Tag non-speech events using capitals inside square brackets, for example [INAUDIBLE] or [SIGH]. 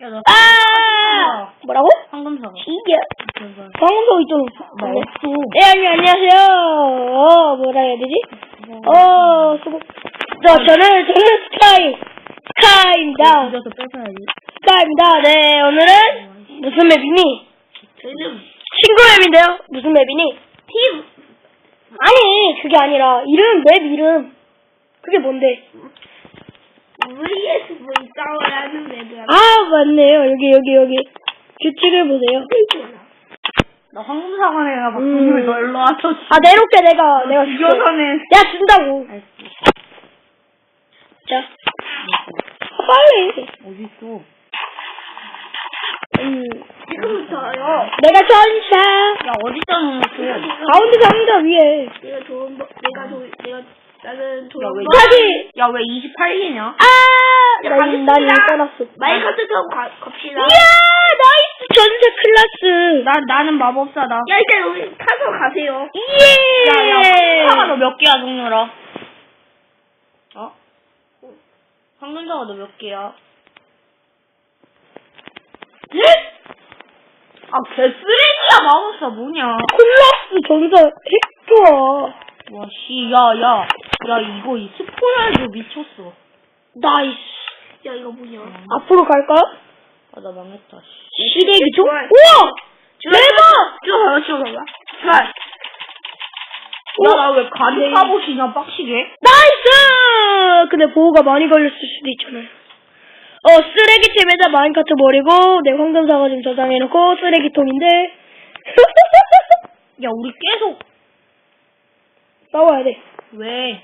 야, 나 아! 뭐라고? 황금사과. 이게 나 없어. 네 안녕 안녕하세요. 어 뭐라 해야 되지? 어 수고. 저 저는 저는 스카이 스카이입니다. 늦어서 뺏어야지. 스카이입니다. 네 오늘은 무슨 맵이니? 친구 맵인데요. 무슨 맵이니? 팀 아니 그게 아니라 이름 맵 이름 그게 뭔데? vs 싸워라는 맵이야. 아 맞네요 여기 여기 여기 규칙을 보세요. 나 황금사과네가 막 음. 분을 너 일로 와서 아 내놓게 내가 내가 줄게. 죽여서는. 내가 준다고. 알았어. 자 빨리. 어딨어? 음 지금부터요. 내가 전사. 야, 어디다 놓았어? 가운데 상자 위에. 내가 좋은 거, 내가 좋은, 내가 나는 좋은 야, 왜 거. 다시. 야, 왜 28개냐? 아! 야, 난, 가겠습니다. 난 이거 떠났어. 마이크한테 타고 가, 갑시다. 이야! 나이스 전사 클라스! 나, 나는 마법사다. 야 일단 여기 타서 가세요. 예! 야, 야, 황금사과 너몇 개야, 동료라? 어? 황금사과 너몇 개야? 예? 아, 개쓰레기야, 마법사 뭐냐? 클라스 전사 헥터. 와, 씨, 야, 야. 야, 이거, 이 스포일도 미쳤어. 나이스. 야 이거 뭐냐? 앞으로 갈까? 아, 나 망했다, 씨. 시래기죠? 좋아요. 우와! 좋아, 대박! 좋아, 좋아, 좋아, 좋아. 좋아. 야, 나왜 가죽 갑옷이냐, 빡시게? 나이스! 근데 보호가 많이 걸렸을 수도 있잖아요. 어, 쓰레기팀에다 마인카트 버리고, 내 황금사과 좀 저장해놓고, 쓰레기통인데. [LAUGHS] 야, 우리 계속, 싸워야 돼. 왜?